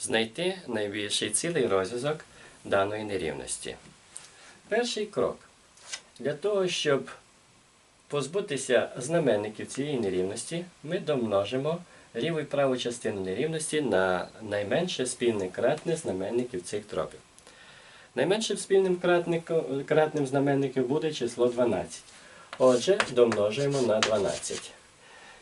знайти найбільший цілий розв'язок даної нерівності. Перший крок. Для того, щоб позбутися знаменників цієї нерівності, ми домножимо ліву і праву частину нерівності на найменше спільне кратне знаменників цих дробів. Найменшим спільним кратним знаменником буде число 12. Отже, домножуємо на 12.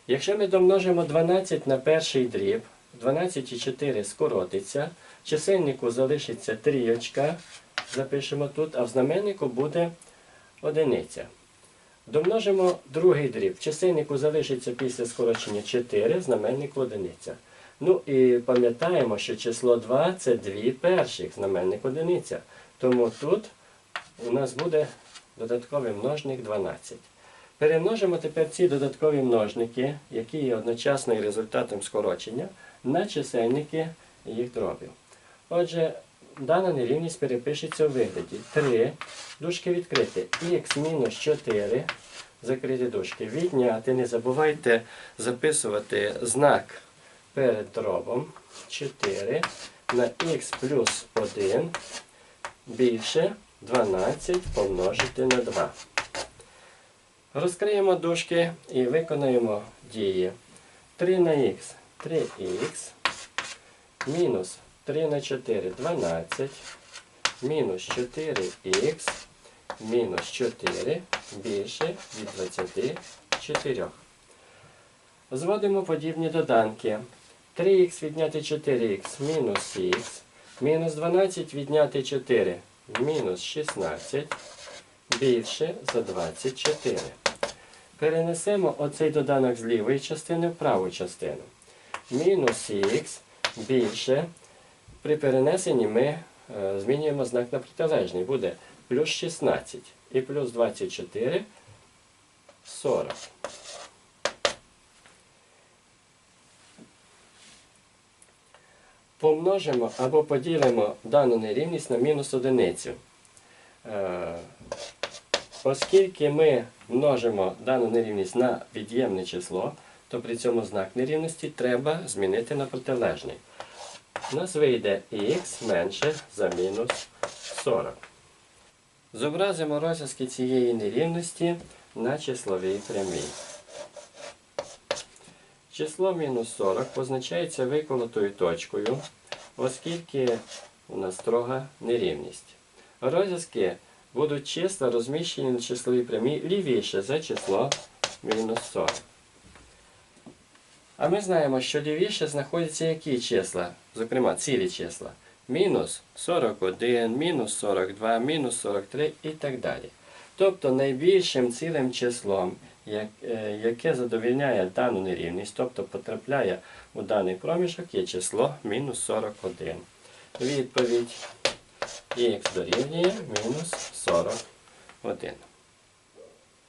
Якщо ми домножимо 12 на перший дріб, 12 і 4 скоротиться, чисельнику залишиться трійочка, запишемо тут, а в знаменнику буде одиниця. Домножимо другий дріб. Чисельнику залишиться після скорочення 4, в знаменнику одиниця. Ну і пам'ятаємо, що число 2 це 2 перших, знаменник одиниця. Тому тут у нас буде додатковий множник 12. Перемножимо тепер ці додаткові множники, які є одночасно і результатом скорочення, на чисельники їх дробів. Отже, дана нерівність перепишеться у вигляді. 3, дужки відкрити, х мінус 4, закриті дужки, відняти, не забувайте записувати знак перед дробом. 4 на х плюс 1 більше 12 помножити на 2. Розкриємо дужки і виконаємо дії. 3 на х 3х, мінус 3 на 4 12, мінус 4х, мінус 4 більше від 24. Зводимо подібні доданки. 3х відняти 4х мінус х, мінус 12 відняти 4 мінус 16 більше за 24. Перенесемо оцей доданок з лівої частини в праву частину. Мінус х більше. При перенесенні ми е, змінюємо знак на протилежний. Буде плюс 16 і плюс 24 40. Помножимо або поділимо дану нерівність на мінус одиницю. Е, Оскільки ми множимо дану нерівність на від'ємне число, то при цьому знак нерівності треба змінити на протилежний. У нас вийде х менше за мінус 40. Зобразимо розв'язки цієї нерівності на числовій прямій. Число мінус 40 позначається виколотою точкою, оскільки у нас строга нерівність. Розв'язки будуть числа розміщені на числовій прямій лівіше за число мінус 40. А ми знаємо, що лівіше знаходяться які числа, зокрема цілі числа. Мінус 41, мінус 42, мінус 43 і так далі. Тобто найбільшим цілим числом, е, яке задовільняє дану нерівність, тобто потрапляє у даний проміжок, є число мінус 41. Відповідь х дорівнює мінус 41.